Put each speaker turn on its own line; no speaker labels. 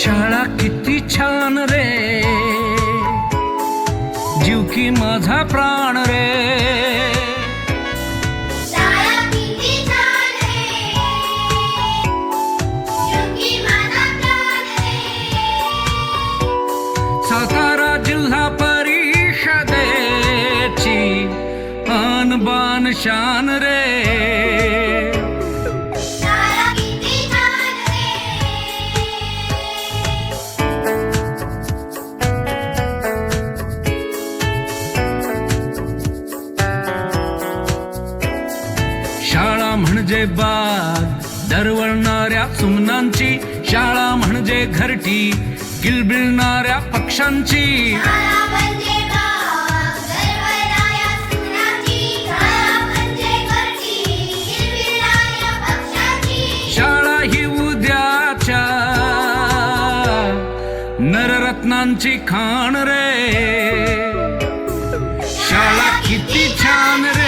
शाळा किती छान रे. जीव की माझा प्राण रे.
शाळा किती छान रे. योगी माझा प्राण रे.
सातारा जिल्हा परिषदेची अनबान शान रे.
शाळा
म्हणजे बाग. दरवळणाऱ्या सुमनांची शाळा म्हणजे घरटी.
किलबिळणाऱ्या पक्षांची
शाळा ही उद्याच्या नररत्नांची खाण रे. शाळा किती छान रे.